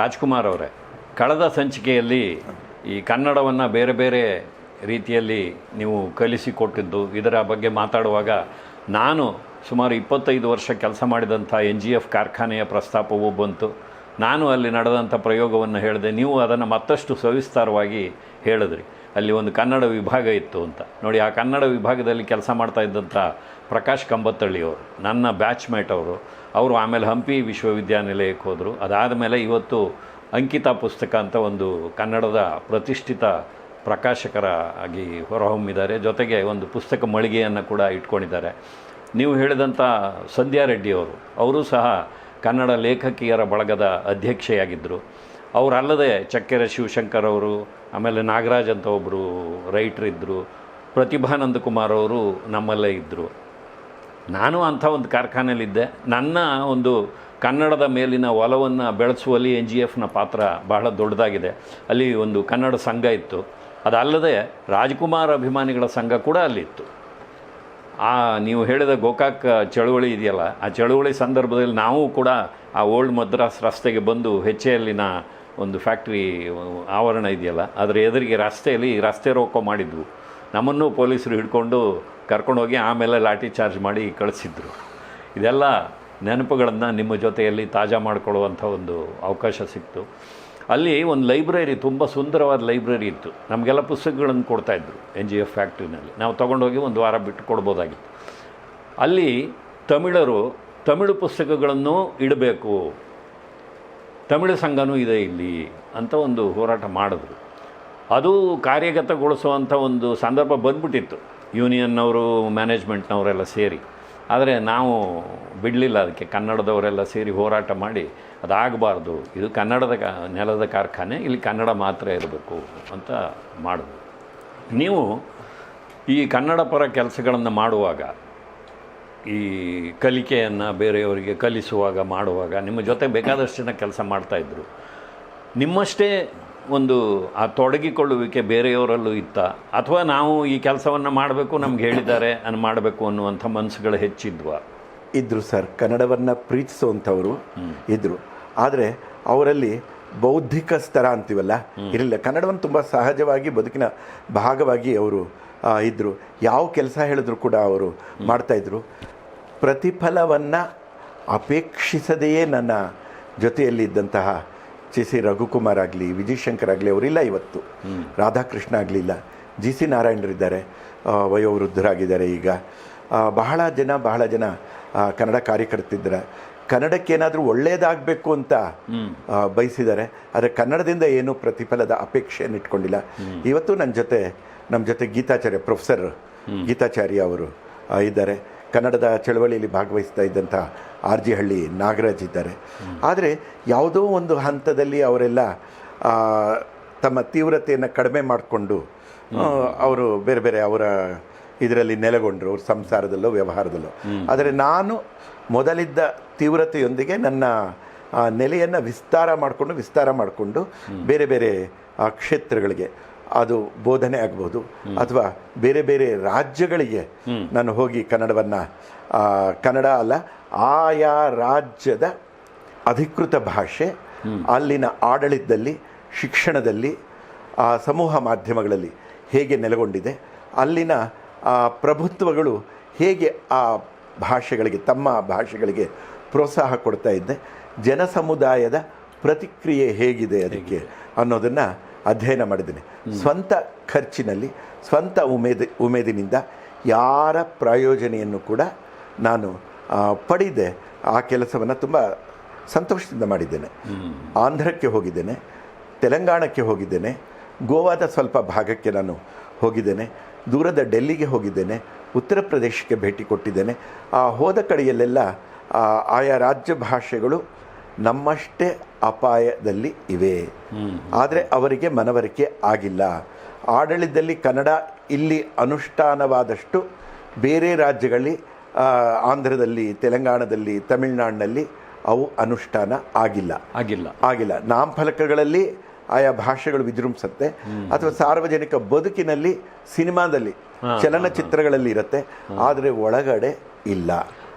ರಾಜ್ಕುಮಾರ್ ಅವರೇ, ಕಳೆದ ಸಂಚಿಕೆಯಲ್ಲಿ ಈ ಕನ್ನಡವನ್ನು ಬೇರೆ ಬೇರೆ ರೀತಿಯಲ್ಲಿ ನೀವು ಕಲಿಸಿಕೊಟ್ಟಿದ್ದು, ಇದರ ಬಗ್ಗೆ ಮಾತಾಡುವಾಗ ನಾನು ಸುಮಾರು ಇಪ್ಪತ್ತೈದು ವರ್ಷ ಕೆಲಸ ಮಾಡಿದಂಥ ಎನ್ ಜಿ ಎಫ್ ಕಾರ್ಖಾನೆಯ ಪ್ರಸ್ತಾಪವು ಬಂತು. ನಾನು ಅಲ್ಲಿ ನಡೆದಂಥ ಪ್ರಯೋಗವನ್ನು ಹೇಳಿದೆ. ನೀವು ಅದನ್ನು ಮತ್ತಷ್ಟು ಸವಿಸ್ತಾರವಾಗಿ ಹೇಳಿದ್ರಿ. ಅಲ್ಲಿ ಒಂದು ಕನ್ನಡ ವಿಭಾಗ ಇತ್ತು ಅಂತ. ನೋಡಿ, ಆ ಕನ್ನಡ ವಿಭಾಗದಲ್ಲಿ ಕೆಲಸ ಮಾಡ್ತಾ ಇದ್ದಂಥ ಪ್ರಕಾಶ್ ಕಂಬತ್ತಳ್ಳಿಯವರು, ನನ್ನ ಬ್ಯಾಚ್ಮೇಟ್ ಅವರು ಅವರು ಆಮೇಲೆ ಹಂಪಿ ವಿಶ್ವವಿದ್ಯಾನಿಲಯಕ್ಕೆ ಹೋದರು. ಅದಾದ ಮೇಲೆ ಇವತ್ತು ಅಂಕಿತ ಪುಸ್ತಕ ಅಂತ ಒಂದು ಕನ್ನಡದ ಪ್ರತಿಷ್ಠಿತ ಪ್ರಕಾಶಕರ ಆಗಿ ಹೊರಹೊಮ್ಮಿದ್ದಾರೆ. ಜೊತೆಗೆ ಒಂದು ಪುಸ್ತಕ ಮಳಿಗೆಯನ್ನು ಕೂಡ ಇಟ್ಕೊಂಡಿದ್ದಾರೆ. ನೀವು ಹೇಳಿದಂಥ ಸಂಧ್ಯಾ ರೆಡ್ಡಿಯವರು ಅವರು ಸಹ ಕನ್ನಡ ಲೇಖಕಿಯರ ಬಳಗದ ಅಧ್ಯಕ್ಷೆಯಾಗಿದ್ದರು ಅವರಲ್ಲದೆ ಚಕ್ಕೆರೆ ಶಿವಶಂಕರ್ ಅವರು, ಆಮೇಲೆ ನಾಗರಾಜ್ ಅಂತ ಒಬ್ಬರು ರೈಟ್ರ್ ಇದ್ದರು ಪ್ರತಿಭಾನಂದ ಕುಮಾರ್ ಅವರು ನಮ್ಮಲ್ಲೇ ಇದ್ದರು ನಾನು ಅಂಥ ಒಂದು ಕಾರ್ಖಾನೆಯಲ್ಲಿದ್ದೆ. ನನ್ನ ಒಂದು ಕನ್ನಡದ ಮೇಲಿನ ಒಲವನ್ನು ಬೆಳೆಸುವಲ್ಲಿ ಎನ್ ಜಿ ಎಫ್ನ ಪಾತ್ರ ಬಹಳ ದೊಡ್ಡದಾಗಿದೆ. ಅಲ್ಲಿ ಒಂದು ಕನ್ನಡ ಸಂಘ ಇತ್ತು. ಅದಲ್ಲದೆ ರಾಜ್ಕುಮಾರ್ ಅಭಿಮಾನಿಗಳ ಸಂಘ ಕೂಡ ಅಲ್ಲಿತ್ತು ಆ, ನೀವು ಹೇಳಿದ ಗೋಕಾಕ್ ಚಳುವಳಿ ಇದೆಯಲ್ಲ, ಆ ಚಳುವಳಿ ಸಂದರ್ಭದಲ್ಲಿ ನಾವು ಕೂಡ ಆ ಓಲ್ಡ್ ಮದ್ರಾಸ್ ರಸ್ತೆಗೆ ಬಂದು ಹೆಚ್ಚೆಯಲ್ಲಿನ ಒಂದು ಫ್ಯಾಕ್ಟ್ರಿ ಆವರಣ ಇದೆಯಲ್ಲ, ಅದರ ಎದುರಿಗೆ ರಸ್ತೆಯಲ್ಲಿ ರಸ್ತೆ ರೋಕೋ ಮಾಡಿದ್ವು. ನಮ್ಮನ್ನು ಪೊಲೀಸರು ಹಿಡ್ಕೊಂಡು ಕರ್ಕೊಂಡೋಗಿ ಆಮೇಲೆ ಲಾಠಿ ಚಾರ್ಜ್ ಮಾಡಿ ಕಳಿಸಿದ್ರು. ಇದೆಲ್ಲ ನೆನಪುಗಳನ್ನು ನಿಮ್ಮ ಜೊತೆಯಲ್ಲಿ ತಾಜಾ ಮಾಡಿಕೊಳ್ಳುವಂಥ ಒಂದು ಅವಕಾಶ ಸಿಕ್ತು. ಅಲ್ಲಿ ಒಂದು ಲೈಬ್ರರಿ, ತುಂಬ ಸುಂದರವಾದ ಲೈಬ್ರರಿ ಇತ್ತು. ನಮಗೆಲ್ಲ ಪುಸ್ತಕಗಳನ್ನು ಕೊಡ್ತಾಯಿದ್ರು ಎನ್ ಜಿ ಎಫ್ ಫ್ಯಾಕ್ಟ್ರಿನಲ್ಲಿ. ನಾವು ತೊಗೊಂಡೋಗಿ ಒಂದು ವಾರ ಬಿಟ್ಟು ಕೊಡ್ಬೋದಾಗಿತ್ತು. ಅಲ್ಲಿ ತಮಿಳರು ತಮಿಳು ಪುಸ್ತಕಗಳನ್ನು ಇಡಬೇಕು. ತಮಿಳು ಸಂಘನೂ ಇದೆ ಇಲ್ಲಿ ಅಂತ ಒಂದು ಹೋರಾಟ ಮಾಡಿದ್ರು. ಅದು ಕಾರ್ಯಗತಗೊಳಿಸುವಂಥ ಒಂದು ಸಂದರ್ಭ ಬಂದ್ಬಿಟ್ಟಿತ್ತು. ಯೂನಿಯನ್ನವರು ಮ್ಯಾನೇಜ್ಮೆಂಟ್ನವರೆಲ್ಲ ಸೇರಿ. ಆದರೆ ನಾವು ಬಿಡಲಿಲ್ಲ ಅದಕ್ಕೆ. ಕನ್ನಡದವರೆಲ್ಲ ಸೇರಿ ಹೋರಾಟ ಮಾಡಿ, ಅದಾಗಬಾರ್ದು. ಇದು ಕನ್ನಡದ ಕ, ನೆಲದ ಕಾರ್ಖಾನೆ, ಇಲ್ಲಿ ಕನ್ನಡ ಮಾತ್ರ ಇರಬೇಕು ಅಂತ ಮಾಡಿದ್ರು ನೀವು ಈ ಕನ್ನಡ ಪರ ಕೆಲಸಗಳನ್ನು ಮಾಡುವಾಗ, ಈ ಕಲಿಕೆಯನ್ನು ಬೇರೆಯವರಿಗೆ ಕಲಿಸುವಾಗ, ಮಾಡುವಾಗ, ನಿಮ್ಮ ಜೊತೆ ಬೇಕಾದಷ್ಟು ಜನ ಕೆಲಸ ಮಾಡ್ತಾಯಿದ್ರು ನಿಮ್ಮಷ್ಟೇ ಒಂದು ಆ ತೊಡಗಿಕೊಳ್ಳುವಿಕೆ ಬೇರೆಯವರಲ್ಲೂ ಇತ್ತ? ಅಥವಾ ನಾವು ಈ ಕೆಲಸವನ್ನು ಮಾಡಬೇಕು ನಮ್ಗೆ ಹೇಳಿದ್ದಾರೆ ಅನ್ನು ಮಾಡಬೇಕು ಅನ್ನುವಂಥ ಮನಸ್ಸುಗಳು ಹೆಚ್ಚಿದ್ವ? ಇದ್ದರು ಸರ್ ಕನ್ನಡವನ್ನು ಪ್ರೀತಿಸುವಂಥವರು ಇದ್ದರು ಆದರೆ ಅವರಲ್ಲಿ ಬೌದ್ಧಿಕ ಸ್ತರ ಅಂತೀವಲ್ಲ? ಇರಲಿಲ್ಲ. ಕನ್ನಡವನ್ನು ತುಂಬ ಸಹಜವಾಗಿ ಬದುಕಿನ ಭಾಗವಾಗಿ ಅವರು ಇದ್ದರು ಯಾವ ಕೆಲಸ ಹೇಳಿದ್ರು ಕೂಡ ಅವರು ಮಾಡ್ತಾಯಿದ್ರು ಪ್ರತಿಫಲವನ್ನು ಅಪೇಕ್ಷಿಸದೆಯೇ ನನ್ನ ಜೊತೆಯಲ್ಲಿದ್ದಂತಹ ಸಿ ಸಿ ರಘುಕುಮಾರ್ ಆಗಲಿ ವಿಜಯ್ ಶಂಕರ್ ಆಗಲಿ ಅವರಿಲ್ಲ ಇವತ್ತು. ರಾಧಾಕೃಷ್ಣ ಆಗಲಿಲ್ಲ. ಜಿ ಸಿ ನಾರಾಯಣರಿದ್ದಾರೆ ವಯೋವೃದ್ಧರಾಗಿದ್ದಾರೆ ಈಗ. ಬಹಳ ಜನ ಬಹಳ ಜನ ಕನ್ನಡ ಕಾರ್ಯಕರ್ತಿದ್ದಾರೆ ಕನ್ನಡಕ್ಕೇನಾದರೂ ಒಳ್ಳೆಯದಾಗಬೇಕು ಅಂತ ಬಯಸಿದ್ದಾರೆ. ಆದರೆ ಕನ್ನಡದಿಂದ ಏನೂ ಪ್ರತಿಫಲದ ಅಪೇಕ್ಷೆಯನ್ನು ಇಟ್ಕೊಂಡಿಲ್ಲ. ಇವತ್ತು ನನ್ನ ಜೊತೆ ನಮ್ಮ ಜೊತೆ ಗೀತಾಚಾರ್ಯ, ಪ್ರೊಫೆಸರ್ ಗೀತಾಚಾರ್ಯ ಅವರು ಇದ್ದಾರೆ. ಕನ್ನಡದ ಚಳವಳಿಯಲ್ಲಿ ಭಾಗವಹಿಸ್ತಾ ಇದ್ದಂಥ ಆರ್ ಜಿ ಹಳ್ಳಿ ನಾಗರಾಜ್ ಇದ್ದಾರೆ. ಆದರೆ ಯಾವುದೋ ಒಂದು ಹಂತದಲ್ಲಿ ಅವರೆಲ್ಲ ತಮ್ಮ ತೀವ್ರತೆಯನ್ನು ಕಡಿಮೆ ಮಾಡಿಕೊಂಡು ಅವರು ಬೇರೆ ಬೇರೆ ಅವರ ಇದರಲ್ಲಿ ನೆಲೆಗೊಂಡರು ಅವ್ರ ಸಂಸಾರದಲ್ಲೋ ವ್ಯವಹಾರದಲ್ಲೋ. ಆದರೆ ನಾನು ಮೊದಲಿದ್ದ ತೀವ್ರತೆಯೊಂದಿಗೆ ನನ್ನ ನೆಲೆಯನ್ನು ವಿಸ್ತಾರ ಮಾಡಿಕೊಂಡು ವಿಸ್ತಾರ ಮಾಡಿಕೊಂಡು ಬೇರೆ ಬೇರೆ ಆ, ಕ್ಷೇತ್ರಗಳಿಗೆ ಅದು ಬೋಧನೆ ಆಗ್ಬೋದು. ಅಥವಾ ಬೇರೆ ಬೇರೆ ರಾಜ್ಯಗಳಿಗೆ ನಾನು ಹೋಗಿ ಕನ್ನಡವನ್ನು ಕನ್ನಡ ಅಲ್ಲ ಆಯಾ ರಾಜ್ಯದ ಅಧಿಕೃತ ಭಾಷೆ ಅಲ್ಲಿನ ಆಡಳಿತದಲ್ಲಿ ಶಿಕ್ಷಣದಲ್ಲಿ ಆ, ಸಮೂಹ ಮಾಧ್ಯಮಗಳಲ್ಲಿ ಹೇಗೆ ನೆಲೆಗೊಂಡಿದೆ ಅಲ್ಲಿನ ಆ, ಪ್ರಭುತ್ವಗಳು ಹೇಗೆ ಆ ಭಾಷೆಗಳಿಗೆ ತಮ್ಮ ಭಾಷೆಗಳಿಗೆ ಪ್ರೋತ್ಸಾಹ ಕೊಡ್ತಾ ಇದ್ದೆ ಜನ ಸಮುದಾಯದ ಪ್ರತಿಕ್ರಿಯೆ ಹೇಗಿದೆ ಅದಕ್ಕೆ ಅನ್ನೋದನ್ನು ಅಧ್ಯಯನ ಮಾಡಿದ್ದೇನೆ. ಸ್ವಂತ ಖರ್ಚಿನಲ್ಲಿ, ಸ್ವಂತ ಉಮೇದಿ, ಉಮೇದಿನಿಂದ ಯಾರ ಪ್ರಾಯೋಜನೆಯನ್ನು ಕೂಡ ನಾನು ಪಡೆದೆ. ಆ ಕೆಲಸವನ್ನು ತುಂಬ ಸಂತೋಷದಿಂದ ಮಾಡಿದ್ದೇನೆ. ಆಂಧ್ರಕ್ಕೆ ಹೋಗಿದ್ದೇನೆ, ತೆಲಂಗಾಣಕ್ಕೆ ಹೋಗಿದ್ದೇನೆ, ಗೋವಾದ ಸ್ವಲ್ಪ ಭಾಗಕ್ಕೆ ನಾನು ಹೋಗಿದ್ದೇನೆ, ದೂರದ ಡೆಲ್ಲಿಗೆ ಹೋಗಿದ್ದೇನೆ, ಉತ್ತರ ಪ್ರದೇಶಕ್ಕೆ ಭೇಟಿ ಕೊಟ್ಟಿದ್ದೇನೆ. ಆ, ಹೋದ ಕಡೆಯಲ್ಲೆಲ್ಲ ಆಯಾ ರಾಜ್ಯ ಭಾಷೆಗಳು ನಮ್ಮಷ್ಟೇ ಅಪಾಯದಲ್ಲಿ ಇವೆ. ಆದರೆ ಅವರಿಗೆ ಮನವರಿಕೆ ಆಗಿಲ್ಲ. ಆಡಳಿತದಲ್ಲಿ ಕನ್ನಡ ಇಲ್ಲಿ ಅನುಷ್ಠಾನವಾದಷ್ಟು ಬೇರೆ ರಾಜ್ಯಗಳಲ್ಲಿ ಆಂಧ್ರದಲ್ಲಿ ತೆಲಂಗಾಣದಲ್ಲಿ ತಮಿಳುನಾಡಿನಲ್ಲಿ ಅವು ಅನುಷ್ಠಾನ ಆಗಿಲ್ಲ. ಆಗಿಲ್ಲ. ಆಗಿಲ್ಲ. ನಾಮಫಲಕಗಳಲ್ಲಿ ಆಯಾ ಭಾಷೆಗಳು ವಿಜೃಂಭಿಸುತ್ತೆ ಅಥವಾ ಸಾರ್ವಜನಿಕ ಬದುಕಿನಲ್ಲಿ ಸಿನಿಮಾದಲ್ಲಿ ಚಲನಚಿತ್ರಗಳಲ್ಲಿ ಇರುತ್ತೆ. ಆದರೆ ಒಳಗಡೆ ಇಲ್ಲ.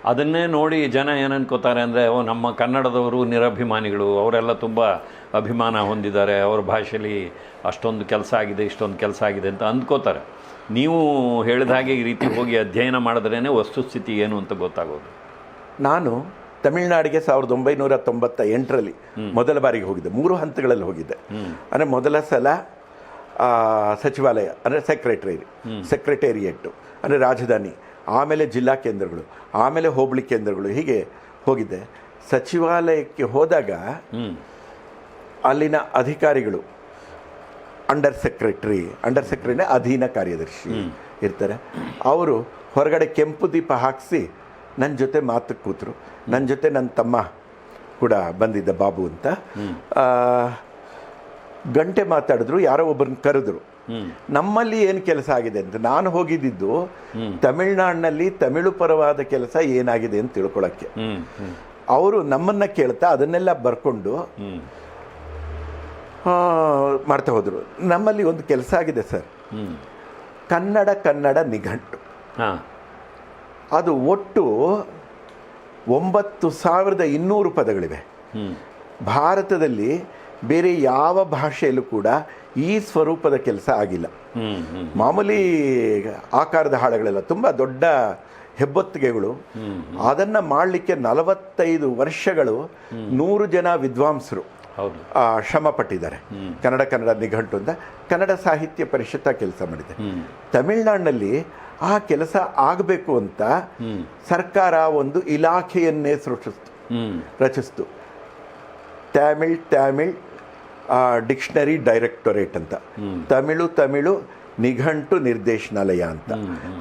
ಅದನ್ನೇ ನೋಡಿ ಜನ ಏನನ್ಕೋತಾರೆ ಅಂದರೆ ಓ ನಮ್ಮ ಕನ್ನಡದವರು ನಿರಭಿಮಾನಿಗಳು ಅವರೆಲ್ಲ ತುಂಬ ಅಭಿಮಾನ ಹೊಂದಿದ್ದಾರೆ ಅವ್ರ ಭಾಷೆಯಲ್ಲಿ ಅಷ್ಟೊಂದು ಕೆಲಸ ಆಗಿದೆ ಇಷ್ಟೊಂದು ಕೆಲಸ ಆಗಿದೆ ಅಂತ ಅಂದ್ಕೋತಾರೆ. ನೀವು ಹೇಳಿದ ಹಾಗೆ ಈ ರೀತಿ ಹೋಗಿ ಅಧ್ಯಯನ ಮಾಡಿದ್ರೇ ವಸ್ತುಸ್ಥಿತಿ ಏನು ಅಂತ ಗೊತ್ತಾಗೋದು. ನಾನು ತಮಿಳ್ನಾಡಿಗೆ ಸಾವಿರದ ಒಂಬೈನೂರ ತೊಂಬತ್ತ ಎಂಟರಲ್ಲಿ ಮೊದಲ ಬಾರಿಗೆ ಹೋಗಿದ್ದೆ. ಮೂರು ಹಂತಗಳಲ್ಲಿ ಹೋಗಿದ್ದೆ. ಅಂದರೆ ಮೊದಲ ಸಲ ಸಚಿವಾಲಯ ಅಂದರೆ ಸೆಕ್ರೆಟರಿ ಸೆಕ್ರೆಟೇರಿಯೇಟು ಅಂದರೆ ರಾಜಧಾನಿ. ಆಮೇಲೆ ಜಿಲ್ಲಾ ಕೇಂದ್ರಗಳು ಆಮೇಲೆ ಹೋಬಳಿ ಕೇಂದ್ರಗಳು ಹೀಗೆ ಹೋಗಿದ್ದೆ ಸಚಿವಾಲಯಕ್ಕೆ ಹೋದಾಗ ಅಲ್ಲಿನ ಅಧಿಕಾರಿಗಳು ಅಂಡರ್ ಸೆಕ್ರೆಟರಿ ಅಂಡರ್ ಸೆಕ್ರೆಟರಿನೇ ಅಧೀನ ಕಾರ್ಯದರ್ಶಿ ಇರ್ತಾರೆ. ಅವರು ಹೊರಗಡೆ ಕೆಂಪು ದೀಪ ಹಾಕಿಸಿ ನನ್ನ ಜೊತೆ ಮಾತು ಕೂತರು. ನನ್ನ ಜೊತೆ ನನ್ನ ತಮ್ಮ ಕೂಡ ಬಂದಿದ್ದ ಬಾಬು ಅಂತ. ಗಂಟೆ ಮಾತಾಡಿದ್ರು ಯಾರೋ ಒಬ್ಬರನ್ನ ಕರೆದ್ರು. ನಮ್ಮಲ್ಲಿ ಏನು ಕೆಲಸ ಆಗಿದೆ ಅಂತ ನಾನು ಹೋಗಿದ್ದಿದ್ದು ತಮಿಳ್ನಾಡಿನಲ್ಲಿ ತಮಿಳು ಪರವಾದ ಕೆಲಸ ಏನಾಗಿದೆ ಅಂತ ತಿಳ್ಕೊಳಕ್ಕೆ. ಅವರು ನಮ್ಮನ್ನ ಕೇಳ್ತಾ ಅದನ್ನೆಲ್ಲ ಬರ್ಕೊಂಡು ಮಾಡ್ತಾ ಹೋದರು. ನಮ್ಮಲ್ಲಿ ಒಂದು ಕೆಲಸ ಆಗಿದೆ ಸರ್. ಕನ್ನಡ ಕನ್ನಡ ನಿಘಂಟು. ಅದು ಒಟ್ಟು ಒಂಬತ್ತು ಸಾವಿರದ ಇನ್ನೂರು ಪದಗಳಿವೆ. ಭಾರತದಲ್ಲಿ ಬೇರೆ ಯಾವ ಭಾಷೆಯಲ್ಲೂ ಕೂಡ ಈ ಸ್ವರೂಪದ ಕೆಲಸ ಆಗಿಲ್ಲ. ಮಾಮೂಲಿ ಆಕಾರದ ಹಾಳೆಗಳೆಲ್ಲ ತುಂಬ ದೊಡ್ಡ ಹೆಬ್ಬೊತ್ತಿಗೆಗಳು. ಅದನ್ನು ಮಾಡಲಿಕ್ಕೆ ನಲವತ್ತೈದು ವರ್ಷಗಳು ನೂರು ಜನ ವಿದ್ವಾಂಸರು ಶ್ರಮ ಪಟ್ಟಿದ್ದಾರೆ. ಕನ್ನಡ ಕನ್ನಡ ನಿಘಂಟು ಅಂತ ಕನ್ನಡ ಸಾಹಿತ್ಯ ಪರಿಷತ್ತ ಕೆಲಸ ಮಾಡಿದೆ. ತಮಿಳ್ನಾಡಿನಲ್ಲಿ ಆ ಕೆಲಸ ಆಗಬೇಕು ಅಂತ ಸರ್ಕಾರ ಒಂದು ಇಲಾಖೆಯನ್ನೇ ಸೃಷ್ಟಿಸ್ತು ರಚಿಸ್ತು. ತಮಿಳ್ ತಮಿಳ್ ಡಿಕ್ಷನರಿ ಡೈರೆಕ್ಟೊರೇಟ್ ಅಂತ. ತಮಿಳು ತಮಿಳು ನಿಘಂಟು ನಿರ್ದೇಶನಾಲಯ ಅಂತ.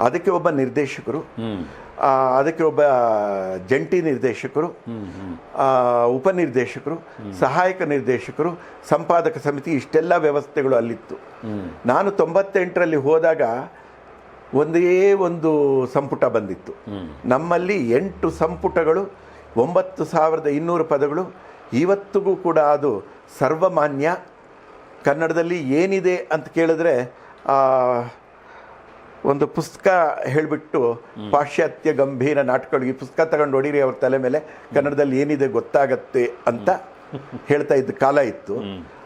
ಅದಕ್ಕೆ ಒಬ್ಬ ನಿರ್ದೇಶಕರು. ಅದಕ್ಕೆ ಒಬ್ಬ ಜಂಟಿ ನಿರ್ದೇಶಕರು. ಉಪ ಉಪನಿರ್ದೇಶಕರು ಸಹಾಯಕ ನಿರ್ದೇಶಕರು ಸಂಪಾದಕ ಸಮಿತಿ ಇಷ್ಟೆಲ್ಲ ವ್ಯವಸ್ಥೆಗಳು ಅಲ್ಲಿತ್ತು. ನಾನು ತೊಂಬತ್ತೆಂಟರಲ್ಲಿ ಹೋದಾಗ ಒಂದೇ ಒಂದು ಸಂಪುಟ ಬಂದಿತ್ತು. ನಮ್ಮಲ್ಲಿ ಎಂಟು ಸಂಪುಟಗಳು ಒಂಬತ್ತು ಸಾವಿರದ ಇನ್ನೂರು ಪದಗಳು ಇವತ್ತಿಗೂ ಕೂಡ ಅದು ಸರ್ವಮಾನ್ಯ. ಕನ್ನಡದಲ್ಲಿ ಏನಿದೆ ಅಂತ ಕೇಳಿದ್ರೆ ಒಂದು ಪುಸ್ತಕ ಹೇಳಿಬಿಟ್ಟು ಪಾಶ್ಚಾತ್ಯ ಗಂಭೀರ ನಾಟಕಗಳು ಈ ಪುಸ್ತಕ ತಗೊಂಡು ಹೊಡೀರಿ ಅವ್ರ ತಲೆ ಮೇಲೆ ಕನ್ನಡದಲ್ಲಿ ಏನಿದೆ ಗೊತ್ತಾಗತ್ತೆ ಅಂತ ಹೇಳ್ತಾ ಇದ್ದ ಕಾಲ ಇತ್ತು.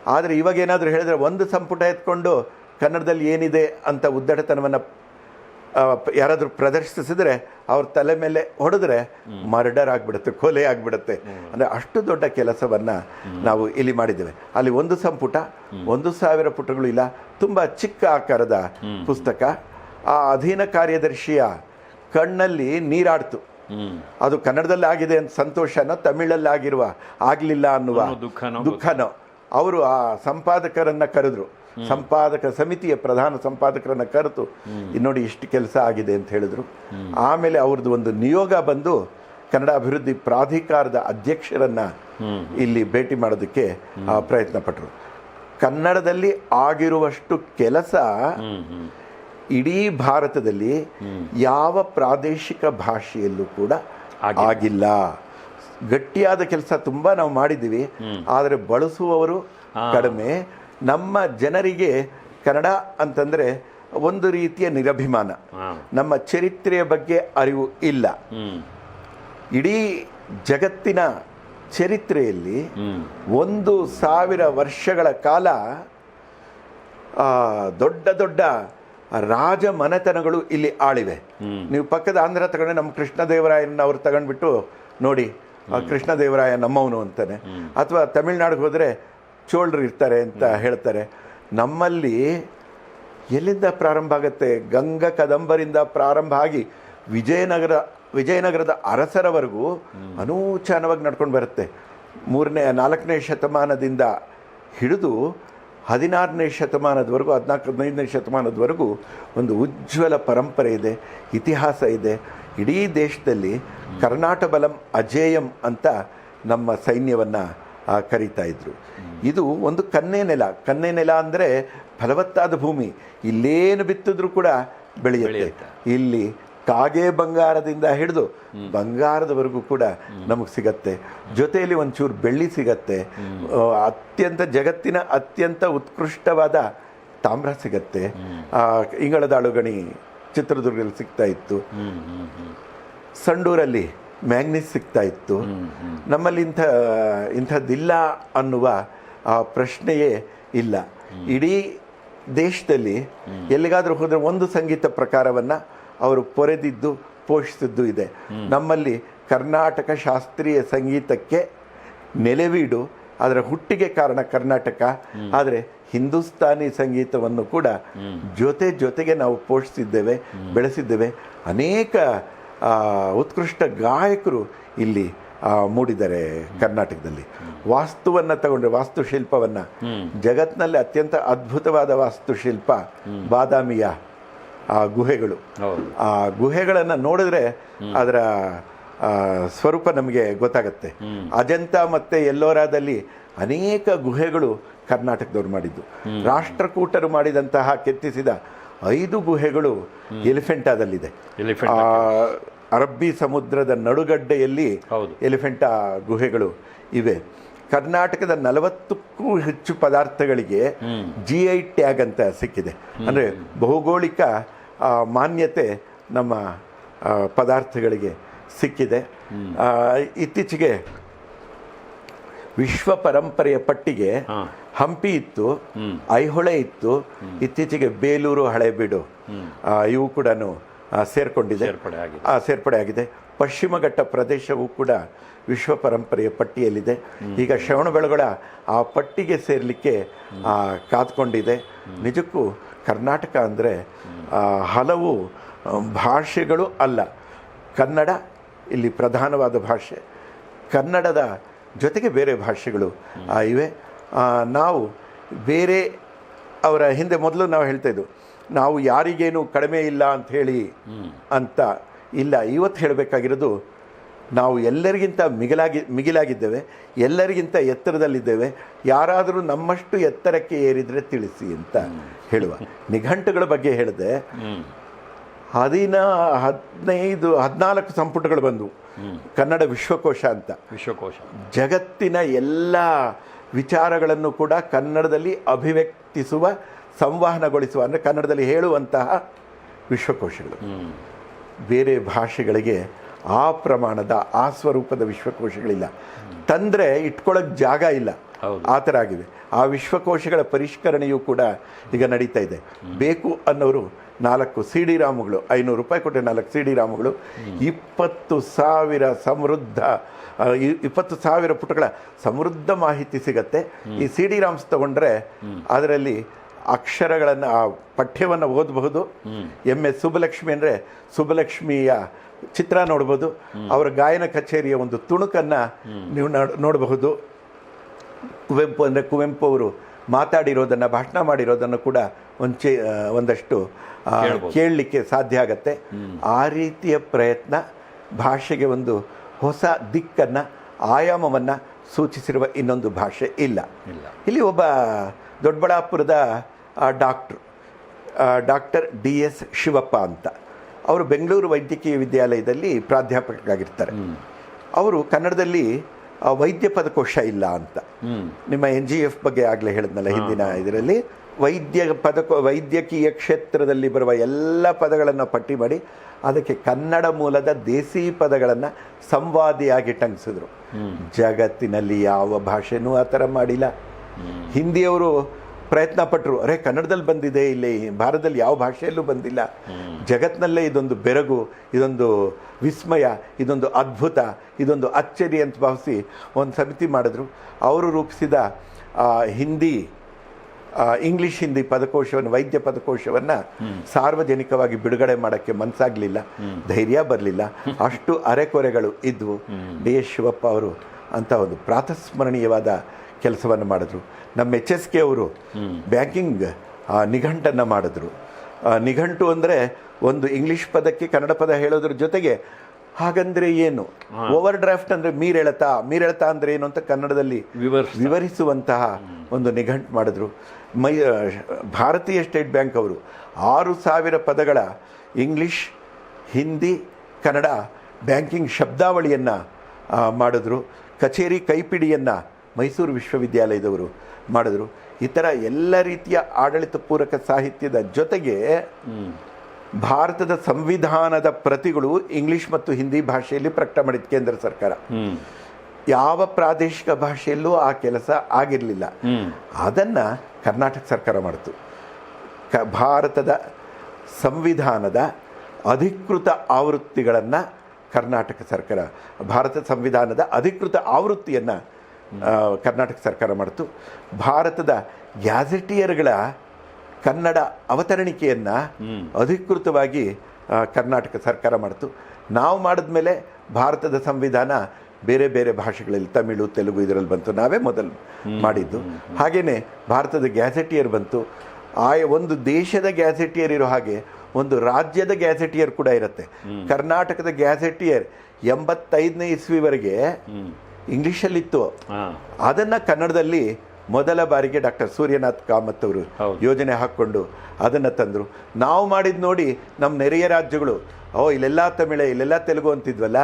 ಆದರೆ ಇವಾಗ ಏನಾದರೂ ಹೇಳಿದ್ರೆ ಒಂದು ಸಂಪುಟ ಎತ್ಕೊಂಡು ಕನ್ನಡದಲ್ಲಿ ಏನಿದೆ ಅಂತ ಉದ್ದಟತನವನ್ನು ಯಾರಾದರೂ ಪ್ರದರ್ಶಿಸಿದ್ರೆ ಅವ್ರ ತಲೆ ಮೇಲೆ ಹೊಡೆದ್ರೆ ಮರ್ಡರ್ ಆಗಿಬಿಡುತ್ತೆ ಕೊಲೆ ಆಗಿಬಿಡುತ್ತೆ. ಅಂದರೆ ಅಷ್ಟು ದೊಡ್ಡ ಕೆಲಸವನ್ನು ನಾವು ಇಲ್ಲಿ ಮಾಡಿದ್ದೇವೆ. ಅಲ್ಲಿ ಒಂದು ಸಂಪುಟ ಒಂದು ಸಾವಿರ ಪುಟಗಳು ಇಲ್ಲ ತುಂಬ ಚಿಕ್ಕ ಆಕಾರದ ಪುಸ್ತಕ. ಆ ಅಧೀನ ಕಾರ್ಯದರ್ಶಿಯ ಕಣ್ಣಲ್ಲಿ ನೀರಾಡ್ತು. ಅದು ಕನ್ನಡದಲ್ಲಿ ಆಗಿದೆ ಅಂತ ಸಂತೋಷನೋ ತಮಿಳಲ್ಲಿ ಆಗಿರುವ ಆಗಲಿಲ್ಲ ಅನ್ನುವ ಅನ್ನೋ ದುಃಖನೋ ದುಃಖನೋ. ಅವರು ಆ ಸಂಪಾದಕರನ್ನ ಕರೆದ್ರು. ಸಂಪಾದಕ ಸಮಿತಿಯ ಪ್ರಧಾನ ಸಂಪಾದಕರನ್ನ ಕರೆತು ಇನ್ನೋಡಿ ನೋಡಿ ಇಷ್ಟು ಕೆಲಸ ಆಗಿದೆ ಅಂತ ಹೇಳಿದ್ರು. ಆಮೇಲೆ ಅವ್ರದ್ದು ಒಂದು ನಿಯೋಗ ಬಂದು ಕನ್ನಡ ಅಭಿವೃದ್ಧಿ ಪ್ರಾಧಿಕಾರದ ಅಧ್ಯಕ್ಷರನ್ನ ಇಲ್ಲಿ ಭೇಟಿ ಮಾಡೋದಕ್ಕೆ ಪ್ರಯತ್ನ ಪಟ್ಟರು ಕನ್ನಡದಲ್ಲಿ ಆಗಿರುವಷ್ಟು ಕೆಲಸ ಇಡೀ ಭಾರತದಲ್ಲಿ ಯಾವ ಪ್ರಾದೇಶಿಕ ಭಾಷೆಯಲ್ಲೂ ಕೂಡ ಆಗಿಲ್ಲ. ಗಟ್ಟಿಯಾದ ಕೆಲಸ ತುಂಬಾ ನಾವು ಮಾಡಿದ್ದೀವಿ. ಆದರೆ ಬಳಸುವವರು ಕಡಿಮೆ. ನಮ್ಮ ಜನರಿಗೆ ಕನ್ನಡ ಅಂತಂದರೆ ಒಂದು ರೀತಿಯ ನಿರಭಿಮಾನ. ನಮ್ಮ ಚರಿತ್ರೆಯ ಬಗ್ಗೆ ಅರಿವು ಇಲ್ಲ. ಇಡೀ ಜಗತ್ತಿನ ಚರಿತ್ರೆಯಲ್ಲಿ ಒಂದು ಸಾವಿರ ವರ್ಷಗಳ ಕಾಲ ದೊಡ್ಡ ದೊಡ್ಡ ರಾಜ ಮನೆತನಗಳು ಇಲ್ಲಿ ಆಳಿವೆ. ನೀವು ಪಕ್ಕದ ಆಂಧ್ರ ತಗೊಂಡ್ರೆ ನಮ್ಮ ಕೃಷ್ಣದೇವರಾಯನ ಅವ್ರು ತಗೊಂಡ್ಬಿಟ್ಟು ನೋಡಿ ಕೃಷ್ಣದೇವರಾಯ ನಮ್ಮವನು ಅಂತಾನೆ. ಅಥವಾ ತಮಿಳ್ನಾಡಿಗೆ ಹೋದರೆ ಚೋಳರು ಇರ್ತಾರೆ ಅಂತ ಹೇಳ್ತಾರೆ. ನಮ್ಮಲ್ಲಿ ಎಲ್ಲಿಂದ ಪ್ರಾರಂಭ ಆಗುತ್ತೆ? ಗಂಗ ಕದಂಬರಿಂದ ಪ್ರಾರಂಭ ಆಗಿ ವಿಜಯನಗರ ವಿಜಯನಗರದ ಅರಸರವರೆಗೂ ಅನೂಚಾನವಾಗಿ ನಡ್ಕೊಂಡು ಬರುತ್ತೆ. ಮೂರನೇ ನಾಲ್ಕನೇ ಶತಮಾನದಿಂದ ಹಿಡಿದು ಹದಿನಾರನೇ ಶತಮಾನದವರೆಗೂ ಹದಿನಾಲ್ಕು ಹದಿನೈದನೇ ಶತಮಾನದವರೆಗೂ ಒಂದು ಉಜ್ವಲ ಪರಂಪರೆ ಇದೆ ಇತಿಹಾಸ ಇದೆ. ಇಡೀ ದೇಶದಲ್ಲಿ ಕರ್ನಾಟ ಬಲಂ ಅಜೇಯಂ ಅಂತ ನಮ್ಮ ಸೈನ್ಯವನ್ನು ಕರೀತಾ ಇದ್ರು. ಇದು ಒಂದು ಕನ್ನೆ ನೆಲ. ಕನ್ನೆ ನೆಲ ಅಂದರೆ ಫಲವತ್ತಾದ ಭೂಮಿ. ಇಲ್ಲೇನು ಬಿತ್ತಿದ್ರೂ ಕೂಡ ಬೆಳೆಯುತ್ತೆ. ಇಲ್ಲಿ ಕಾಗೆ ಬಂಗಾರದಿಂದ ಹಿಡಿದು ಬಂಗಾರದವರೆಗೂ ಕೂಡ ನಮಗೆ ಸಿಗತ್ತೆ. ಜೊತೆಯಲ್ಲಿ ಒಂಚೂರು ಬೆಳ್ಳಿ ಸಿಗತ್ತೆ. ಅತ್ಯಂತ ಜಗತ್ತಿನ ಅತ್ಯಂತ ಉತ್ಕೃಷ್ಟವಾದ ತಾಮ್ರ ಸಿಗತ್ತೆ. ಇಂಗಳದಾಳುಗಣಿ ಚಿತ್ರದುರ್ಗದಲ್ಲಿ ಸಿಗ್ತಾ ಇತ್ತು. ಸಂಡೂರಲ್ಲಿ ಮ್ಯಾಂಗ್ನೀಸ್ ಸಿಗ್ತಾ ಇತ್ತು ನಮ್ಮಲ್ಲಿ ಇಂಥ ಇಂಥದ್ದಿಲ್ಲ ಅನ್ನುವ ಆ ಪ್ರಶ್ನೆಯೇ ಇಲ್ಲ. ಇಡೀ ದೇಶದಲ್ಲಿ ಎಲ್ಲಿಗಾದರೂ ಹೋದರೆ ಒಂದು ಸಂಗೀತ ಪ್ರಕಾರವನ್ನು ಅವರು ಪೊರೆದಿದ್ದು ಪೋಷಿಸಿದ್ದು ಇದೆ. ನಮ್ಮಲ್ಲಿ ಕರ್ನಾಟಕ ಶಾಸ್ತ್ರೀಯ ಸಂಗೀತಕ್ಕೆ ನೆಲೆವೀಡು ಅದರ ಹುಟ್ಟಿಗೆ ಕಾರಣ ಕರ್ನಾಟಕ. ಆದರೆ ಹಿಂದೂಸ್ತಾನಿ ಸಂಗೀತವನ್ನು ಕೂಡ ಜೊತೆ ಜೊತೆಗೆ ನಾವು ಪೋಷಿಸಿದ್ದೇವೆ ಬೆಳೆಸಿದ್ದೇವೆ. ಅನೇಕ ಉತ್ಕೃಷ್ಟ ಗಾಯಕರು ಇಲ್ಲಿ ಮೂಡಿದ್ದಾರೆ ಕರ್ನಾಟಕದಲ್ಲಿ. ವಾಸ್ತುವನ್ನು ತಗೊಂಡ್ರೆ ವಾಸ್ತುಶಿಲ್ಪವನ್ನು. ಜಗತ್ತಿನಲ್ಲಿ ಅತ್ಯಂತ ಅದ್ಭುತವಾದ ವಾಸ್ತುಶಿಲ್ಪ ಬಾದಾಮಿಯ ಆ ಗುಹೆಗಳು. ಆ ಗುಹೆಗಳನ್ನು ನೋಡಿದ್ರೆ ಅದರ ಸ್ವರೂಪ ನಮಗೆ ಗೊತ್ತಾಗುತ್ತೆ. ಅಜಂತ ಮತ್ತು ಎಲ್ಲೋರಾದಲ್ಲಿ ಅನೇಕ ಗುಹೆಗಳು ಕರ್ನಾಟಕದವ್ರು ಮಾಡಿದ್ದು. ರಾಷ್ಟ್ರಕೂಟರು ಮಾಡಿದಂತಹ ಕೆತ್ತಿಸಿದ ಐದು ಗುಹೆಗಳು ಎಲಿಫೆಂಟಾದಲ್ಲಿದೆ. ಎಲಿಫೆಂಟ್ ಅರಬ್ಬಿ ಸಮುದ್ರದ ನಡುಗಡ್ಡೆಯಲ್ಲಿ. ಎಲಿಫೆಂಟಾ ಗುಹೆಗಳು ಇವೆ. ಕರ್ನಾಟಕದ ನಲವತ್ತಕ್ಕೂ ಹೆಚ್ಚು ಪದಾರ್ಥಗಳಿಗೆ ಜಿ ಐ ಟ್ಯಾಗ್ ಅಂತ ಸಿಕ್ಕಿದೆ. ಅಂದರೆ ಭೌಗೋಳಿಕ ಮಾನ್ಯತೆ ನಮ್ಮ ಪದಾರ್ಥಗಳಿಗೆ ಸಿಕ್ಕಿದೆ. ಇತ್ತೀಚೆಗೆ ವಿಶ್ವ ಪರಂಪರೆಯ ಪಟ್ಟಿಗೆ ಹಂಪಿ ಇತ್ತು ಐಹೊಳೆ ಇತ್ತು ಇತ್ತೀಚೆಗೆ ಬೇಲೂರು ಹಳೆಬೀಡು ಇವು ಕೂಡ ಸೇರ್ಕೊಂಡಿದೆ. ಸೇರ್ಪಡೆ ಆಗಿದೆ. ಆ, ಸೇರ್ಪಡೆ ಆಗಿದೆ. ಪಶ್ಚಿಮ ಘಟ್ಟ ಪ್ರದೇಶವು ಕೂಡ ವಿಶ್ವ ಪರಂಪರೆಯ ಪಟ್ಟಿಯಲ್ಲಿದೆ. ಈಗ ಶ್ರವಣಬೆಳಗೊಳ ಆ ಪಟ್ಟಿಗೆ ಸೇರಲಿಕ್ಕೆ ಕಾದ್ಕೊಂಡಿದೆ. ನಿಜಕ್ಕೂ ಕರ್ನಾಟಕ ಅಂದರೆ ಹಲವು ಭಾಷೆಗಳು ಅಲ್ಲ. ಕನ್ನಡ ಇಲ್ಲಿ ಪ್ರಧಾನವಾದ ಭಾಷೆ. ಕನ್ನಡದ ಜೊತೆಗೆ ಬೇರೆ ಭಾಷೆಗಳು ಇವೆ. ನಾವು ಬೇರೆ ಅವರ ಹಿಂದೆ ಮೊದಲು ನಾವು ಹೇಳ್ತಾ ಇದ್ವು ನಾವು ಯಾರಿಗೇನು ಕಡಿಮೆ ಇಲ್ಲ ಅಂತ ಹೇಳಿ ಅಂತ ಇಲ್ಲ, ಇವತ್ತು ಹೇಳಬೇಕಾಗಿರೋದು ನಾವು ಎಲ್ಲರಿಗಿಂತ ಮಿಗಿಲಾಗಿ, ಮಿಗಿಲಾಗಿದ್ದೇವೆ, ಎಲ್ಲರಿಗಿಂತ ಎತ್ತರದಲ್ಲಿದ್ದೇವೆ, ಯಾರಾದರೂ ನಮ್ಮಷ್ಟು ಎತ್ತರಕ್ಕೆ ಏರಿದರೆ ತಿಳಿಸಿ ಅಂತ ಹೇಳುವ. ನಿಘಂಟುಗಳ ಬಗ್ಗೆ ಹೇಳಿದೆ ಹದಿನ ಹದಿನೈದು ಹದಿನಾಲ್ಕು ಸಂಪುಟಗಳು ಬಂದವು. ಕನ್ನಡ ವಿಶ್ವಕೋಶ ಅಂತ. ವಿಶ್ವಕೋಶ. ಜಗತ್ತಿನ ಎಲ್ಲ ವಿಚಾರಗಳನ್ನು ಕೂಡ ಕನ್ನಡದಲ್ಲಿ ಅಭಿವ್ಯಕ್ತಿಸುವ ಸಂವಹನಗೊಳಿಸುವ ಅಂದರೆ ಕನ್ನಡದಲ್ಲಿ ಹೇಳುವಂತಹ ವಿಶ್ವಕೋಶಗಳು. ಬೇರೆ ಭಾಷೆಗಳಿಗೆ ಆ ಪ್ರಮಾಣದ ಆ ಸ್ವರೂಪದ ವಿಶ್ವಕೋಶಗಳಿಲ್ಲ. ತಂದರೆ ಇಟ್ಕೊಳ್ಳೋಕ್ಕೆ ಜಾಗ ಇಲ್ಲ. ಆ ಥರ ಆಗಿದೆ. ಆ ವಿಶ್ವಕೋಶಗಳ ಪರಿಷ್ಕರಣೆಯೂ ಕೂಡ ಈಗ ನಡೀತಾ ಇದೆ. ಬೇಕು ಅನ್ನೋರು ನಾಲ್ಕು ಸಿ ಡಿ ರಾಮುಗಳು, ಐನೂರು ರೂಪಾಯಿ ಕೊಟ್ಟೆ ನಾಲ್ಕು ಸಿ ಡಿ ರಾಮುಗಳು. ಇಪ್ಪತ್ತು ಸಾವಿರ ಸಮೃದ್ಧ ಇಪ್ಪತ್ತು ಸಾವಿರ ಪುಟಗಳ ಸಮೃದ್ಧ ಮಾಹಿತಿ ಸಿಗತ್ತೆ. ಈ ಸಿ ಡಿ ರಾಮ್ಸ್ ತಗೊಂಡ್ರೆ ಅದರಲ್ಲಿ ಅಕ್ಷರಗಳನ್ನು, ಆ ಪಠ್ಯವನ್ನು ಓದಬಹುದು. ಎಂ ಎಸ್ ಸುಬ್ಬಲಕ್ಷ್ಮಿ ಅಂದರೆ ಸುಬ್ಬಲಕ್ಷ್ಮಿಯ ಚಿತ್ರ ನೋಡ್ಬೋದು. ಅವರ ಗಾಯನ ಕಚೇರಿಯ ಒಂದು ತುಣುಕನ್ನು ನೀವು ನೋಡ್- ನೋಡಬಹುದು. ಕುವೆಂಪು ಅಂದರೆ ಕುವೆಂಪು ಅವರು ಮಾತಾಡಿರೋದನ್ನು, ಭಾಷಣ ಮಾಡಿರೋದನ್ನು ಕೂಡ ಒಂಚೆ ಚೇ ಒಂದಷ್ಟು ಕೇಳಲಿಕ್ಕೆ ಸಾಧ್ಯ ಆಗತ್ತೆ. ಆ ರೀತಿಯ ಪ್ರಯತ್ನ ಭಾಷೆಗೆ ಒಂದು ಹೊಸ ದಿಕ್ಕನ್ನು ಆಯಾಮವನ್ನು ಸೂಚಿಸಿರುವ ಇನ್ನೊಂದು ಭಾಷೆ ಇಲ್ಲ. ಇಲ್ಲಿ. ಒಬ್ಬ ದೊಡ್ಡಬಳ್ಳಾಪುರದ doctor doctor D S Shivappa ಅಂತ. ಅವರು ಬೆಂಗಳೂರು ವೈದ್ಯಕೀಯ ವಿದ್ಯಾಲಯದಲ್ಲಿ ಪ್ರಾಧ್ಯಾಪಕರಾಗಿರ್ತಾರೆ. ಅವರು ಕನ್ನಡದಲ್ಲಿ ವೈದ್ಯ ಪದಕೋಶ ಇಲ್ಲ ಅಂತ. ನಿಮ್ಮ ಎನ್ ಜಿ ಎಫ್ ಬಗ್ಗೆ ಆಗಲೇ ಹೇಳಿದ್ನಲ್ಲ ಹಿಂದಿನ ಇದರಲ್ಲಿ. ವೈದ್ಯ ಪದಕ ವೈದ್ಯಕೀಯ ಕ್ಷೇತ್ರದಲ್ಲಿ ಬರುವ ಎಲ್ಲ ಪದಗಳನ್ನು ಪಟ್ಟಿ ಮಾಡಿ ಅದಕ್ಕೆ ಕನ್ನಡ ಮೂಲದ ದೇಸಿ ಪದಗಳನ್ನು ಸಂವಾದಿಯಾಗಿ ಟಂಗಿಸಿದ್ರು. ಜಗತ್ತಿನಲ್ಲಿ ಯಾವ ಭಾಷೆನೂ ಆ ಥರ ಮಾಡಿಲ್ಲ. ಹಿಂದಿಯವರು ಪ್ರಯತ್ನ ಪಟ್ಟರು ಅರೆ ಕನ್ನಡದಲ್ಲಿ ಬಂದಿದೆ ಇಲ್ಲಿ ಭಾರತದಲ್ಲಿ ಯಾವ ಭಾಷೆಯಲ್ಲೂ ಬಂದಿಲ್ಲ. ಜಗತ್ತಿನಲ್ಲೇ ಇದೊಂದು ಬೆರಗು ಇದೊಂದು ವಿಸ್ಮಯ ಇದೊಂದು ಅದ್ಭುತ ಇದೊಂದು ಅಚ್ಚರಿ ಅಂತ ಭಾವಿಸಿ ಒಂದು ಸಮಿತಿ ಮಾಡಿದ್ರು. ಅವರು ರೂಪಿಸಿದ ಹಿಂದಿ ಇಂಗ್ಲಿಷ್ ಹಿಂದಿ ಪದಕೋಶವನ್ನು ವೈದ್ಯ ಪದಕೋಶವನ್ನು ಸಾರ್ವಜನಿಕವಾಗಿ ಬಿಡುಗಡೆ ಮಾಡೋಕ್ಕೆ ಮನಸ್ಸಾಗಲಿಲ್ಲ ಧೈರ್ಯ ಬರಲಿಲ್ಲ. ಅಷ್ಟು ಅರೆಕೊರೆಗಳು ಇದ್ವು. ಡಿ ಎಸ್ ಶಿವಪ್ಪ ಅವರು ಅಂತ ಒಂದು ಪ್ರಾತಸ್ಮರಣೀಯವಾದ ಕೆಲಸವನ್ನು ಮಾಡಿದ್ರು. ನಮ್ಮ ಎಚ್ ಎಸ್ ಕೆ ಅವರು ಬ್ಯಾಂಕಿಂಗ್ ನಿಘಂಟನ್ನು ಮಾಡಿದ್ರು. ನಿಘಂಟು ಅಂದರೆ ಒಂದು ಇಂಗ್ಲೀಷ್ ಪದಕ್ಕೆ ಕನ್ನಡ ಪದ ಹೇಳೋದ್ರ ಜೊತೆಗೆ ಹಾಗಂದ್ರೆ ಏನು? ಓವರ್ ಡ್ರಾಫ್ಟ್ ಅಂದರೆ ಮೀರೆಳತ. ಮೀರೆಳತ ಅಂದ್ರೆ ಏನು ಅಂತ ಕನ್ನಡದಲ್ಲಿ. ವಿವರಿಸುವಂತಹ ಒಂದು ನಿಘಂಟು ಮಾಡಿದ್ರು. ಮೈ ಭಾರತೀಯ ಸ್ಟೇಟ್ ಬ್ಯಾಂಕ್ ಅವರು ಆರು ಸಾವಿರ ಪದಗಳ ಇಂಗ್ಲಿಷ್ ಹಿಂದಿ ಕನ್ನಡ ಬ್ಯಾಂಕಿಂಗ್ ಶಬ್ದಾವಳಿಯನ್ನು ಮಾಡಿದ್ರು. ಕಚೇರಿ ಕೈಪಿಡಿಯನ್ನು ಮೈಸೂರು ವಿಶ್ವವಿದ್ಯಾಲಯದವರು ಮಾಡಿದ್ರು. ಈ ಥರ ಎಲ್ಲ ರೀತಿಯ ಆಡಳಿತ ಪೂರಕ ಸಾಹಿತ್ಯದ ಜೊತೆಗೆ ಭಾರತದ ಸಂವಿಧಾನದ ಪ್ರತಿಗಳು ಇಂಗ್ಲಿಷ್ ಮತ್ತು ಹಿಂದಿ ಭಾಷೆಯಲ್ಲಿ ಪ್ರಕಟ ಮಾಡಿದ ಕೇಂದ್ರ ಸರ್ಕಾರ. ಯಾವ ಪ್ರಾದೇಶಿಕ ಭಾಷೆಯಲ್ಲೂ ಆ ಕೆಲಸ ಆಗಿರಲಿಲ್ಲ. ಅದನ್ನು ಕರ್ನಾಟಕ ಸರ್ಕಾರ ಮಾಡಿತು. ಕ ಭಾರತದ ಸಂವಿಧಾನದ ಅಧಿಕೃತ ಆವೃತ್ತಿಗಳನ್ನು ಕರ್ನಾಟಕ ಸರ್ಕಾರ ಭಾರತ ಸಂವಿಧಾನದ ಅಧಿಕೃತ ಆವೃತ್ತಿಯನ್ನು ಕರ್ನಾಟಕ ಸರ್ಕಾರ ಮಾಡಿತು. ಭಾರತದ ಗ್ಯಾಜೆಟಿಯರ್ಗಳ ಕನ್ನಡ ಅವತರಣಿಕೆಯನ್ನು ಅಧಿಕೃತವಾಗಿ ಕರ್ನಾಟಕ ಸರ್ಕಾರ ಮಾಡಿತು. ನಾವು ಮಾಡಿದ್ಮೇಲೆ ಭಾರತದ ಸಂವಿಧಾನ ಬೇರೆ ಬೇರೆ ಭಾಷೆಗಳಲ್ಲಿ ತಮಿಳು ತೆಲುಗು ಇದರಲ್ಲಿ ಬಂತು. ನಾವೇ ಮೊದಲು ಮಾಡಿದ್ದು. ಹಾಗೆಯೇ ಭಾರತದ ಗ್ಯಾಸೆಟಿಯರ್ ಬಂತು. ಆ ಒಂದು ದೇಶದ ಗ್ಯಾಸೆಟಿಯರ್ ಇರೋ ಹಾಗೆ ಒಂದು ರಾಜ್ಯದ ಗ್ಯಾಸೆಟಿಯರ್ ಕೂಡ ಇರುತ್ತೆ. ಕರ್ನಾಟಕದ ಗ್ಯಾಸೆಟಿಯರ್ ಎಂಬತ್ತೈದನೇ ಇಸ್ವಿವರೆಗೆ ಇಂಗ್ಲೀಷಲ್ಲಿತ್ತು. ಅದನ್ನು ಕನ್ನಡದಲ್ಲಿ ಮೊದಲ ಬಾರಿಗೆ ಡಾಕ್ಟರ್ ಸೂರ್ಯನಾಥ್ ಕಾಮತ್ ಅವರು. ಯೋಜನೆ ಹಾಕ್ಕೊಂಡು ಅದನ್ನು ತಂದರು. ನಾವು ಮಾಡಿದ್ ನೋಡಿ ನಮ್ಮ ನೆರೆಯ ರಾಜ್ಯಗಳು ಓ ಇಲ್ಲೆಲ್ಲ ತಮಿಳೆ ಇಲ್ಲೆಲ್ಲ ತೆಲುಗು ಅಂತಿದ್ವಲ್ಲ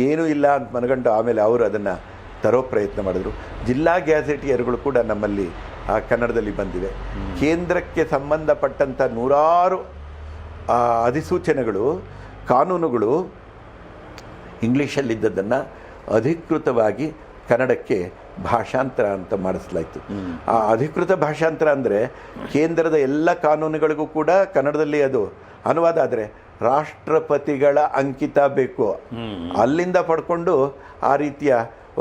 ಏನೂ ಇಲ್ಲ ಅಂತ ಮನಗಂಡು ಆಮೇಲೆ ಅವರು ಅದನ್ನು ತರೋ ಪ್ರಯತ್ನ ಮಾಡಿದ್ರು. ಜಿಲ್ಲಾ ಗ್ಯಾಸೆಟಿಯರ್ಗಳು ಕೂಡ ನಮ್ಮಲ್ಲಿ ಆ, ಕನ್ನಡದಲ್ಲಿ ಬಂದಿವೆ. ಕೇಂದ್ರಕ್ಕೆ ಸಂಬಂಧಪಟ್ಟಂಥ ನೂರಾರು ಅಧಿಸೂಚನೆಗಳು ಕಾನೂನುಗಳು ಇಂಗ್ಲೀಷಲ್ಲಿದ್ದದನ್ನು ಅಧಿಕೃತವಾಗಿ ಕನ್ನಡಕ್ಕೆ ಭಾಷಾಂತರ ಅಂತ ಮಾಡಿಸಲಾಯಿತು. ಆ ಅಧಿಕೃತ ಭಾಷಾಂತರ ಅಂದರೆ ಕೇಂದ್ರದ ಎಲ್ಲ ಕಾನೂನುಗಳಿಗೂ ಕೂಡ ಕನ್ನಡದಲ್ಲಿ ಅದು ಅನುವಾದ ಆದರೆ ರಾಷ್ಟ್ರಪತಿಗಳ ಅಂಕಿತ ಬೇಕು. ಅಲ್ಲಿಂದ ಪಡ್ಕೊಂಡು ಆ ರೀತಿಯ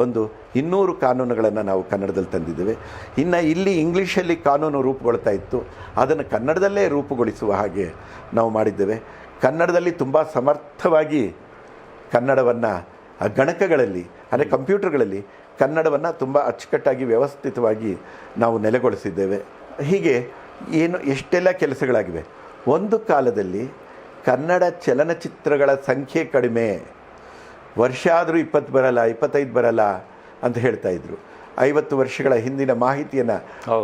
ಒಂದು ಇನ್ನೂರು ಕಾನೂನುಗಳನ್ನು ನಾವು ಕನ್ನಡದಲ್ಲಿ ತಂದಿದ್ದೇವೆ. ಇನ್ನು ಇಲ್ಲಿ ಇಂಗ್ಲೀಷಲ್ಲಿ ಕಾನೂನು ರೂಪುಗೊಳ್ತಾ ಇತ್ತು. ಅದನ್ನು ಕನ್ನಡದಲ್ಲೇ ರೂಪುಗೊಳಿಸುವ ಹಾಗೆ ನಾವು ಮಾಡಿದ್ದೇವೆ. ಕನ್ನಡದಲ್ಲಿ ತುಂಬ ಸಮರ್ಥವಾಗಿ ಕನ್ನಡವನ್ನು ಗಣಕಗಳಲ್ಲಿ ಅಂದರೆ ಕಂಪ್ಯೂಟರ್ಗಳಲ್ಲಿ ಕನ್ನಡವನ್ನು ತುಂಬ ಅಚ್ಚುಕಟ್ಟಾಗಿ ವ್ಯವಸ್ಥಿತವಾಗಿ ನಾವು ನೆಲೆಗೊಳಿಸಿದ್ದೇವೆ. ಹೀಗೆ ಏನು ಎಷ್ಟೆಲ್ಲ ಕೆಲಸಗಳಾಗಿವೆ. ಒಂದು ಕಾಲದಲ್ಲಿ ಕನ್ನಡ ಚಲನಚಿತ್ರಗಳ ಸಂಖ್ಯೆ ಕಡಿಮೆ. ವರ್ಷ ಆದರೂ ಇಪ್ಪತ್ತು ಬರಲ್ಲ ಇಪ್ಪತ್ತೈದು ಬರಲ್ಲ ಅಂತ ಹೇಳ್ತಾ ಇದ್ರು. ಐವತ್ತು ವರ್ಷಗಳ ಹಿಂದಿನ ಮಾಹಿತಿಯನ್ನು.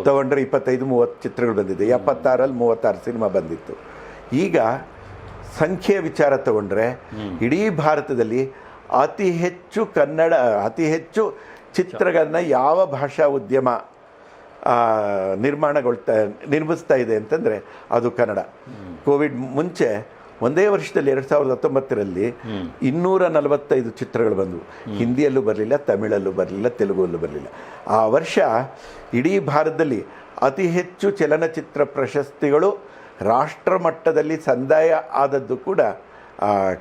ತಗೊಂಡ್ರೆ ಇಪ್ಪತ್ತೈದು ಮೂವತ್ತು ಚಿತ್ರಗಳು ಬಂದಿದೆ. ಎಪ್ಪತ್ತಾರಲ್ಲಿ ಮೂವತ್ತಾರು ಸಿನಿಮಾ ಬಂದಿತ್ತು. ಈಗ ಸಂಖ್ಯೆಯ ವಿಚಾರ ತಗೊಂಡ್ರೆ ಇಡೀ ಭಾರತದಲ್ಲಿ ಅತಿ ಹೆಚ್ಚು ಕನ್ನಡ ಅತಿ ಹೆಚ್ಚು ಚಿತ್ರಗಳನ್ನ ಯಾವ ಭಾಷಾ ಉದ್ಯಮ ನಿರ್ಮಾಣಗೊಳ್ತಾ, ನಿರ್ಮಿಸ್ತಾ ಇದೆ ಅಂತಂದರೆ ಅದು ಕನ್ನಡ. ಕೋವಿಡ್ ಮುಂಚೆ ಒಂದೇ ವರ್ಷದಲ್ಲಿ ಎರಡು ಸಾವಿರದ ಹತ್ತೊಂಬತ್ತರಲ್ಲಿ ಇನ್ನೂರ ನಲವತ್ತೈದು ಚಿತ್ರಗಳು ಬಂದವು. ಹಿಂದಿಯಲ್ಲೂ ಬರಲಿಲ್ಲ, ತಮಿಳಲ್ಲೂ ಬರಲಿಲ್ಲ, ತೆಲುಗಲ್ಲೂ ಬರಲಿಲ್ಲ. ಆ ವರ್ಷ ಇಡೀ ಭಾರತದಲ್ಲಿ ಅತಿ ಹೆಚ್ಚು ಚಲನಚಿತ್ರ ಪ್ರಶಸ್ತಿಗಳು ರಾಷ್ಟ್ರ ಮಟ್ಟದಲ್ಲಿ ಸಂದಾಯ ಆದದ್ದು ಕೂಡ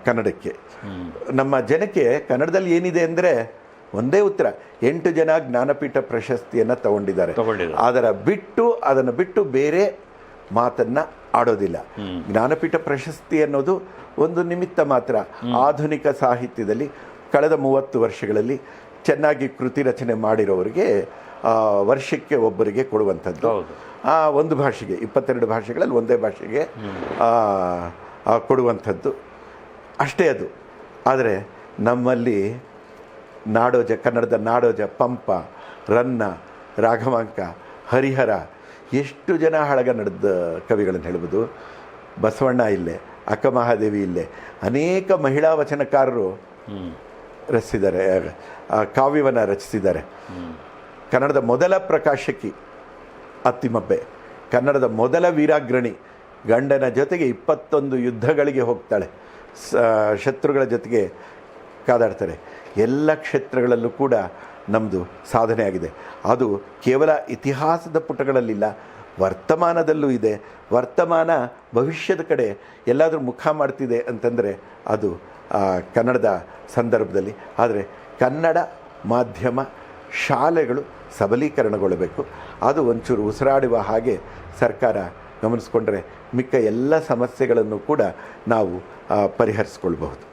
ಕನ್ನಡಕ್ಕೆ. ನಮ್ಮ ಜನಕ್ಕೆ ಕನ್ನಡದಲ್ಲಿ ಏನಿದೆ ಅಂದರೆ ಒಂದೇ ಉತ್ತರ. ಎಂಟು ಜನ ಜ್ಞಾನಪೀಠ ಪ್ರಶಸ್ತಿಯನ್ನು ತಗೊಂಡಿದ್ದಾರೆ. ಅದರ ಬಿಟ್ಟು ಅದನ್ನು ಬಿಟ್ಟು ಬೇರೆ ಮಾತನ್ನು ಆಡೋದಿಲ್ಲ. ಜ್ಞಾನಪೀಠ ಪ್ರಶಸ್ತಿ ಅನ್ನೋದು ಒಂದು ನಿಮಿತ್ತ ಮಾತ್ರ. ಆಧುನಿಕ ಸಾಹಿತ್ಯದಲ್ಲಿ ಕಳೆದ ಮೂವತ್ತು ವರ್ಷಗಳಲ್ಲಿ ಚೆನ್ನಾಗಿ ಕೃತಿ ರಚನೆ ಮಾಡಿರೋರಿಗೆ ವರ್ಷಕ್ಕೆ ಒಬ್ಬರಿಗೆ ಕೊಡುವಂಥದ್ದು. ಆ ಒಂದು ಭಾಷೆಗೆ ಇಪ್ಪತ್ತೆರಡು ಭಾಷೆಗಳಲ್ಲಿ ಒಂದೇ ಭಾಷೆಗೆ ಕೊಡುವಂಥದ್ದು. ಅಷ್ಟೇ ಅದು. ಆದರೆ ನಮ್ಮಲ್ಲಿ ನಾಡೋಜ, ಕನ್ನಡದ ನಾಡೋಜ, ಪಂಪ, ರನ್ನ, ರಾಘವಾಂಕ, ಹರಿಹರ, ಎಷ್ಟು ಜನ ಹಳಗನ್ನಡದ ಕವಿಗಳನ್ನು ಹೇಳ್ಬೋದು? ಬಸವಣ್ಣ ಇಲ್ಲೇ ಅಕ್ಕ ಮಹಾದೇವಿ ಇಲ್ಲೇ, ಅನೇಕ ಮಹಿಳಾ ವಚನಕಾರರು ರಚಿಸಿದ್ದಾರೆ ಕಾವ್ಯವನ್ನು ರಚಿಸಿದ್ದಾರೆ. ಕನ್ನಡದ ಮೊದಲ ಪ್ರಕಾಶಕಿ ಅತ್ತಿಮಬ್ಬೆ, ಕನ್ನಡದ ಮೊದಲ ವೀರಾಗ್ರಣಿ, ಗಂಡನ ಜೊತೆಗೆ ಇಪ್ಪತ್ತೊಂದು ಯುದ್ಧಗಳಿಗೆ ಹೋಗ್ತಾಳೆ ಶತ್ರುಗಳ ಜೊತೆಗೆ ಕಾದಾಡ್ತಾರೆ. ಎಲ್ಲ ಕ್ಷೇತ್ರಗಳಲ್ಲೂ ಕೂಡ ನಮ್ಮದು ಸಾಧನೆ ಆಗಿದೆ. ಅದು ಕೇವಲ ಇತಿಹಾಸದ ಪುಟಗಳಲ್ಲಿಲ್ಲ, ವರ್ತಮಾನದಲ್ಲೂ ಇದೆ. ವರ್ತಮಾನ ಭವಿಷ್ಯದ ಕಡೆ ಎಲ್ಲಾದರೂ ಮುಖ ಮಾಡ್ತಿದೆ ಅಂತಂದರೆ ಅದು ಕನ್ನಡದ ಸಂದರ್ಭದಲ್ಲಿ. ಆದರೆ ಕನ್ನಡ ಮಾಧ್ಯಮ ಶಾಲೆಗಳು ಸಬಲೀಕರಣಗೊಳ್ಳಬೇಕು. ಅದು ಒಂಚೂರು ಉಸಿರಾಡುವ ಹಾಗೆ ಸರ್ಕಾರ ಗಮನಿಸ್ಕೊಂಡ್ರೆ ಮಿಕ್ಕ ಎಲ್ಲ ಸಮಸ್ಯೆಗಳನ್ನು ಕೂಡ ನಾವು ಪರಿಹರಿಸ್ಕೊಳ್ಬಹುದು.